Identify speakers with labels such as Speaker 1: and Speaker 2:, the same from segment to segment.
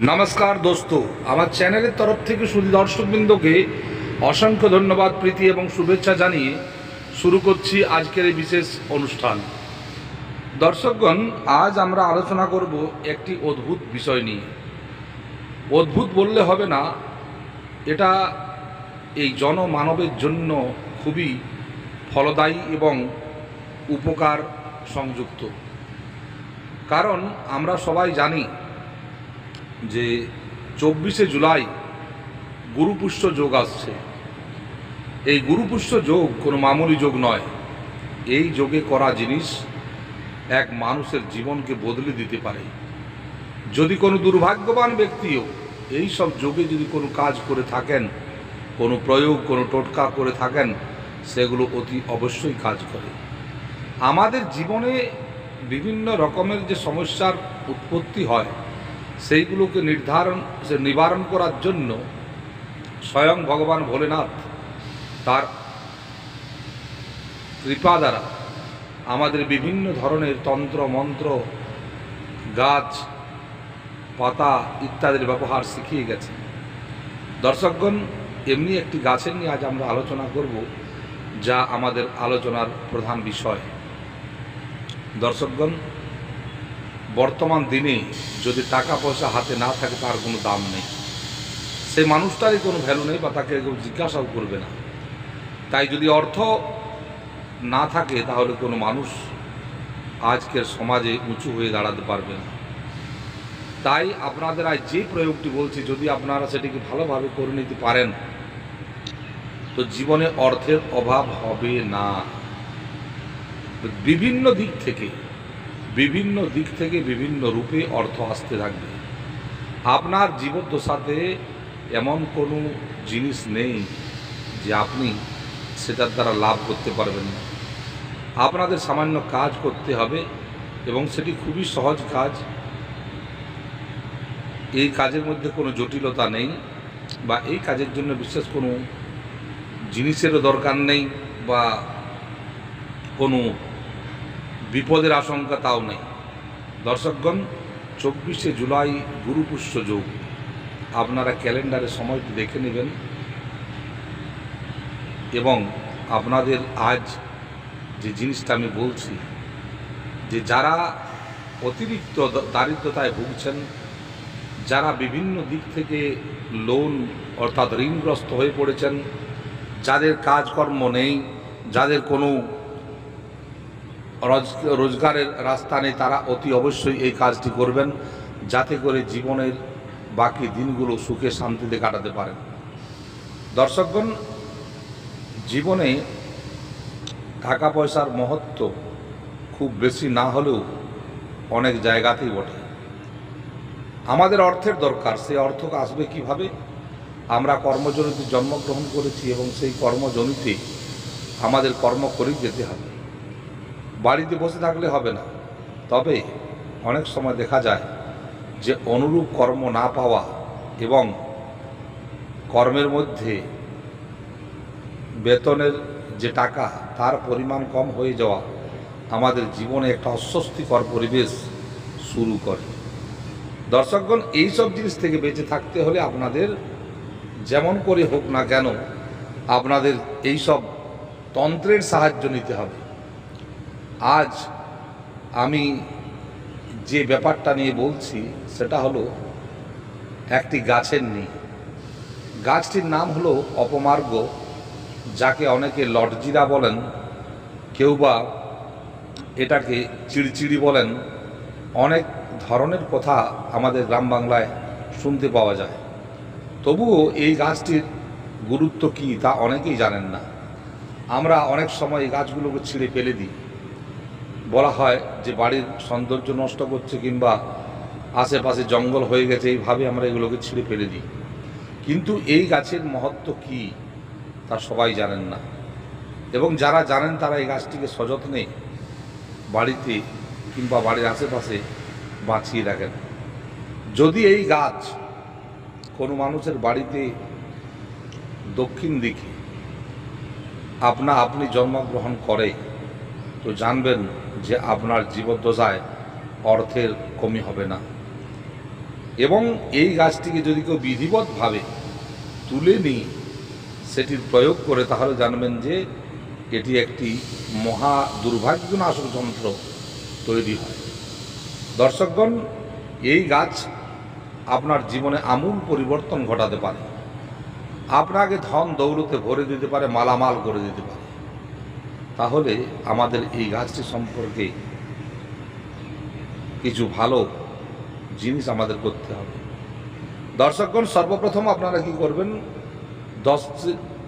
Speaker 1: নমস্কার দোস্ত, আমার চ্যানেলের তরফ থেকে শুধু দর্শকবৃন্দকে অসংখ্য ধন্যবাদ, প্রীতি এবং শুভেচ্ছা জানিয়ে শুরু করছি আজকের এই বিশেষ অনুষ্ঠান। দর্শকগণ, আজ আমরা আলোচনা করব একটি অদ্ভুত বিষয় নিয়ে। অদ্ভুত বললে হবে না, এটা এই জনমানবের জন্য খুবই ফলদায়ী এবং উপকার সংযুক্ত। কারণ আমরা সবাই জানি যে চব্বিশে জুলাই গুরুপুষ্য যোগ আসছে। এই গুরুপুষ্য যোগ কোনো মামুলি যোগ নয়। এই যোগে করা জিনিস এক মানুষের জীবনকে বদলে দিতে পারে। যদি কোনো দুর্ভাগ্যবান ব্যক্তিও এই সব যোগে যদি কোনো কাজ করে থাকেন, কোনো প্রয়োগ, কোনো টোটকা করে থাকেন, সেগুলো অতি অবশ্যই কাজ করে। আমাদের জীবনে বিভিন্ন রকমের যে সমস্যার উৎপত্তি হয় সেইগুলোকে নির্ধারণ নিবারণ করার জন্য স্বয়ং ভগবান ভোলেনাথ তার কৃপা দ্বারা আমাদের বিভিন্ন ধরনের তন্ত্র, মন্ত্র, গাছ, পাতা ইত্যাদির ব্যবহার শিখিয়ে গেছে। দর্শকগণ, এমনি একটি গাছের নিয়ে আজ আমরা আলোচনা করব, যা আমাদের আলোচনার প্রধান বিষয়। দর্শকগণ বর্তমান দিনে যদি টাকা পয়সা হাতে না থাকে, তার কোনো দাম নেই। সেই মানুষটারই কোনো ভ্যালু নেই বা তাকে কেউ জিজ্ঞাসাও করবে না। তাই যদি অর্থ না থাকে, তাহলে কোনো মানুষ আজকের সমাজে উঁচু হয়ে দাঁড়াতে পারবে না। তাই আপনাদের আজ যে প্রয়োগটি বলছি, যদি আপনারা সেটিকে ভালোভাবে করে নিতে পারেন, তো জীবনে অর্থের অভাব হবে না। বিভিন্ন দিক থেকে বিভিন্ন দিক থেকে বিভিন্ন রূপে অর্থ আসতে থাকবে। আপনার জীবদ্দশাতে এমন কোনো জিনিস নেই যে আপনি সেটার দ্বারা লাভ করতে পারবেন না। আপনাদের সামান্য কাজ করতে হবে এবং সেটি খুবই সহজ কাজ। এই কাজের মধ্যে কোনো জটিলতা নেই বা এই কাজের জন্য বিশেষ কোনো জিনিসেরও দরকার নেই বা কোনো বিপদের আশঙ্কা তাও নেই। দর্শকগণ, চব্বিশে জুলাই গুরুপুষ্য যোগ। আপনারা ক্যালেন্ডারে সময়টি দেখে নেবেন এবং আপনাদের আজ যে জিনিসটা আমি বলছি, যে যারা অতিরিক্ত দারিদ্রতায় ভুগছেন, যারা বিভিন্ন দিক থেকে লোন অর্থাৎ ঋণগ্রস্ত হয়ে পড়েছেন, যাদের কাজকর্ম নেই, যাদের কোনো রোজগারের রাস্তা নেই, তারা অতি অবশ্যই এই কাজটি করবেন যাতে করে জীবনের বাকি দিনগুলো সুখে শান্তিতে কাটাতে পারেন। দর্শকগণ, জীবনে টাকা পয়সার মহত্ব খুব বেশি না হলেও অনেক জায়গাতেই বটে। আমাদের অর্থের দরকার, সেই অর্থ আসবে কীভাবে? আমরা কর্মজনিতে জন্মগ্রহণ করেছি এবং সেই কর্মজনিতে আমাদের কর্ম করেই যেতে হবে। বাড়িতে বসে থাকলে হবে না। তবে অনেক সময় দেখা যায় যে অনুরূপ কর্ম না পাওয়া এবং কর্মের মধ্যে বেতনের যে টাকা, তার পরিমাণ কম হয়ে যাওয়া আমাদের জীবনে একটা অস্বস্তিকর পরিবেশ শুরু করে। দর্শকগণ, এইসব জিনিস থেকে বেঁচে থাকতে হলে আপনাদের যেমন করে হোক না কেন, আপনাদের এইসব তন্ত্রের সাহায্য নিতে হবে। আজ আমি যে ব্যাপারটা নিয়ে বলছি, সেটা হলো একটি গাছের নিয়ে। গাছটির নাম হলো অপমার্গ, যাকে অনেকে লটজিরা বলেন, কেউ বা এটাকে চিড়চিড়ি বলেন। অনেক ধরনের কথা আমাদের গ্রাম বাংলায় শুনতে পাওয়া যায়। তবুও এই গাছটির গুরুত্ব কী তা অনেকেই জানেন না। আমরা অনেক সময় এই গাছগুলোকে ছিঁড়ে ফেলে দিই। বলা হয় যে বাড়ির সৌন্দর্য নষ্ট করছে কিংবা আশেপাশে জঙ্গল হয়ে গেছে, এইভাবে আমরা এগুলোকে ছিঁড়ে ফেলে দিই। কিন্তু এই গাছের মহত্ব কী, তা সবাই জানেন না। এবং যারা জানেন তারা এই গাছটিকে সযত্নে বাড়িতে কিংবা বাড়ির আশেপাশে বাঁচিয়ে রাখেন। যদি এই গাছ কোনো মানুষের বাড়িতে দক্ষিণ দিকে আপনা আপনি জন্মগ্রহণ করে, তো জানবেন যে আপনার জীবদ্দশায় অর্থের কমি হবে না। এবং এই গাছটিকে যদি কেউ বিধিবদ্ধভাবে তুলে নিয়ে সেটির প্রয়োগ করে, তাহলে জানবেন যে এটি একটি মহা দুর্ভাগ্যনাশক যন্ত্র তৈরি হয়। দর্শকগণ, এই গাছ আপনার জীবনে আমূল পরিবর্তন ঘটাতে পারে। আপনাকে ধন দৌলতে ভরে দিতে পারে, মালামাল করে দিতে পারে। তাহলে আমাদের এই গাছটি সম্পর্কে কিছু ভালো জিনিস আমাদের করতে হবে। দর্শকগণ, সর্বপ্রথম আপনারা কি করবেন? দশ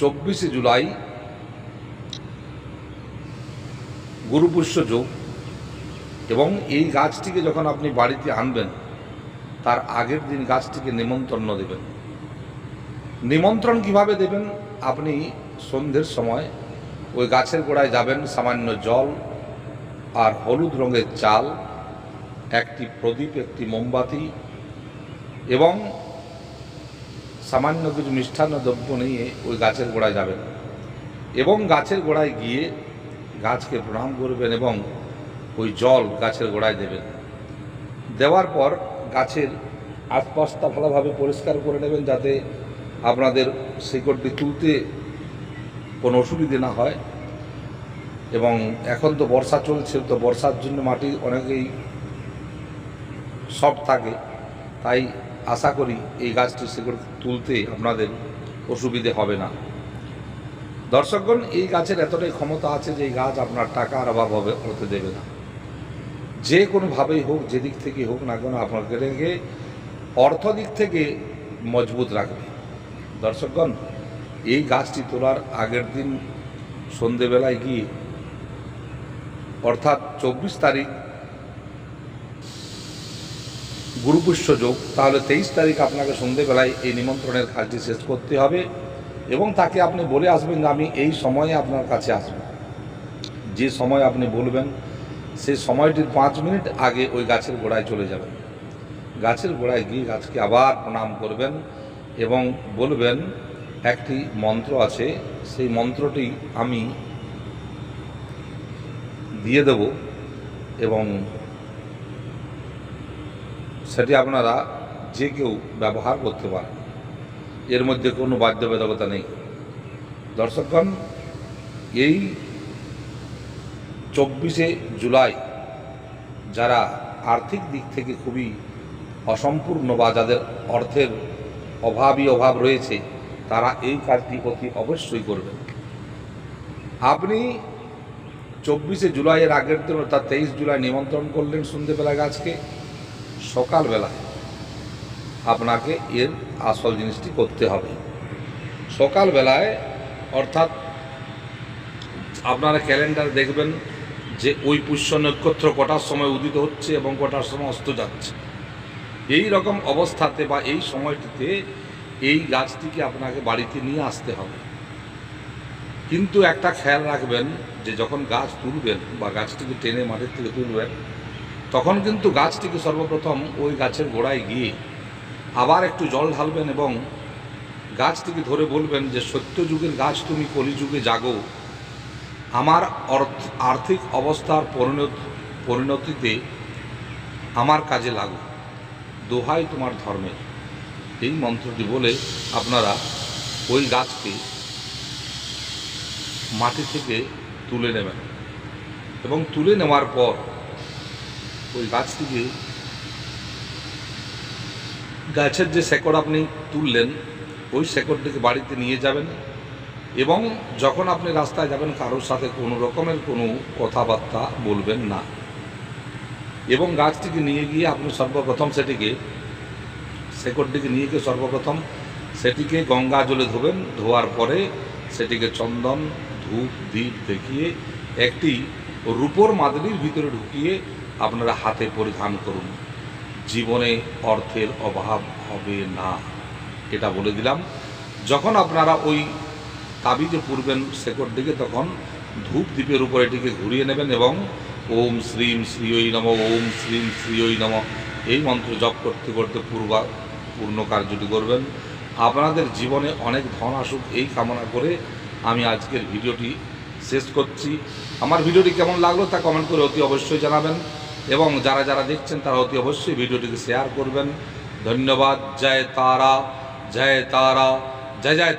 Speaker 1: চব্বিশে জুলাই গুরুপুষ্য যোগ এবং এই গাছটিকে যখন আপনি বাড়িতে আনবেন, তার আগের দিন গাছটিকে নিমন্ত্রণ দেবেন। নিমন্ত্রণ কীভাবে দেবেন? আপনি সন্ধ্যের সময় ওই গাছের গোড়ায় যাবেন সামান্য জল আর হলুদ রঙের চাল, একটি প্রদীপ, একটি মোমবাতি এবং সামান্য কিছু মিষ্টান্ন দ্রব্য নিয়ে ওই গাছের গোড়ায় যাবেন এবং গাছের গোড়ায় গিয়ে গাছকে প্রণাম করবেন এবং ওই জল গাছের গোড়ায় দেবেন। দেওয়ার পর গাছের আশপাশটা ভালোভাবে পরিষ্কার করে নেবেন যাতে আপনাদের শিকড়টি তুলতে কোনো অসুবিধে না হয়। এবং এখন তো বর্ষা চলছে, তো বর্ষার জন্য মাটি অনেকেই সফট থাকে। তাই আশা করি এই গাছটি শিকড় তুলতে আপনাদের অসুবিধে হবে না। দর্শকগণ, এই গাছের এতটাই ক্ষমতা আছে যে এই গাছ আপনার টাকার অভাব হবে, হতে দেবে না। যে কোনোভাবেই হোক, যেদিক থেকে হোক না কেন আপনাকে অর্থ দিক থেকে মজবুত রাখবে। দর্শকগণ এই গাছটি তোলার আগের দিন সন্ধেবেলায় গিয়ে, অর্থাৎ চব্বিশ তারিখ গুরুপুষ্য যোগ, তাহলে তেইশ তারিখ আপনাকে সন্ধেবেলায় এই নিমন্ত্রণের কাজটি শেষ করতে হবে এবং তাকে আপনি বলে আসবেন যে আমি এই সময়ে আপনার কাছে আসব। যে সময় আপনি বলবেন, সেই সময়টির পাঁচ মিনিট আগে ওই গাছের গোড়ায় চলে যাবেন। গাছের গোড়ায় গিয়ে গাছকে আবার প্রণাম করবেন এবং বলবেন একটি মন্ত্র আছে, সেই মন্ত্রটি আমি দিয়ে দেব এবং সেটি আপনারা যে কেউ ব্যবহার করতে পারেন। এর মধ্যে কোনো বাধ্যবাধকতা নেই। দর্শকগণ, এই চব্বিশে জুলাই যারা আর্থিক দিক থেকে খুবই অসম্পূর্ণ বা যাদের অর্থের অভাবই অভাব রয়েছে তারা এই কাজটি অতি অবশ্যই করবেন। আপনি চব্বিশে জুলাইয়ের আগের দিন অর্থাৎ তেইশ জুলাই নিমন্ত্রণ করলেন সন্ধ্যেবেলা গাছকে, সকালবেলায় আপনাকে এর আসল জিনিসটি করতে হবে। সকালবেলায় অর্থাৎ আপনারা ক্যালেন্ডার দেখবেন যে ওই পুষ্য নক্ষত্র কটার সময় উদিত হচ্ছে এবং কটার সময় অস্ত যাচ্ছে। এই রকম অবস্থাতে বা এই সময়টিতে এই গাছটিকে আপনাকে বাড়িতে নিয়ে আসতে হবে। কিন্তু একটা খেয়াল রাখবেন যে যখন গাছ তুলবেন বা গাছটিকে টেনে মাটির থেকে তুলবেন, তখন কিন্তু গাছটিকে সর্বপ্রথম ওই গাছের গোড়ায় গিয়ে আবার একটু জল ঢালবেন এবং গাছটিকে ধরে বলবেন যে, সত্য যুগের গাছ তুমি কলিযুগে জাগো। আমার অর্থ, আর্থিক অবস্থার পরিণত, পরিণতিতে আমার কাজে লাগো। দোহাই তোমার ধর্মের। এই মন্ত্রটি বলে আপনারা ওই গাছকে মাটি থেকে তুলে নেবেন। এবং তুলে নেওয়ার পর ওই গাছটিকে গাছের যে শেকড় আপনি তুললেন, ওই শেকড়টিকে বাড়িতে নিয়ে যাবেন এবং যখন আপনি রাস্তায় যাবেন, কারোর সাথে কোনো রকমের কোনো কথাবার্তা বলবেন না। এবং গাছটিকে নিয়ে গিয়ে আপনি সর্বপ্রথম সেটিকে শেকড়টিকে নিয়ে গিয়ে সর্বপ্রথম সেটিকে গঙ্গা জলে ধোবেন, ধোয়ার পরে সেটিকে চন্দন, ধূপ দ্বীপ দেখিয়ে একটি রূপোর মাদলির ভিতরে ঢুকিয়ে আপনারা হাতে পরিধান করুন। জীবনে অর্থের অভাব হবে না, এটা বলে দিলাম। যখন আপনারা ওই তাবিজে পূর্বেন শেকড় দিকে, তখন ধূপ দ্বীপের উপর এটিকে ঘুরিয়ে নেবেন এবং ওম শ্রীম শ্রীয়ই নম, ওম শ্রীম শ্রীয়ই নম, এই মন্ত্র জপ করতে করতে পূর্বা পূর্ণ কার্যটি করবেন। আপনাদের জীবনে অনেক ধন আসুক এই কামনা করে আমি আজকের ভিডিওটি শেষ করছি। আমার ভিডিওটি কেমন লাগল তা কমেন্ট করে অতি অবশ্যই জানাবেন এবং যারা যারা দেখছেন তারা অতি অবশ্যই ভিডিওটিকে শেয়ার করবেন। ধন্যবাদ। জয় তারা। জয় তারা। জয় জয়।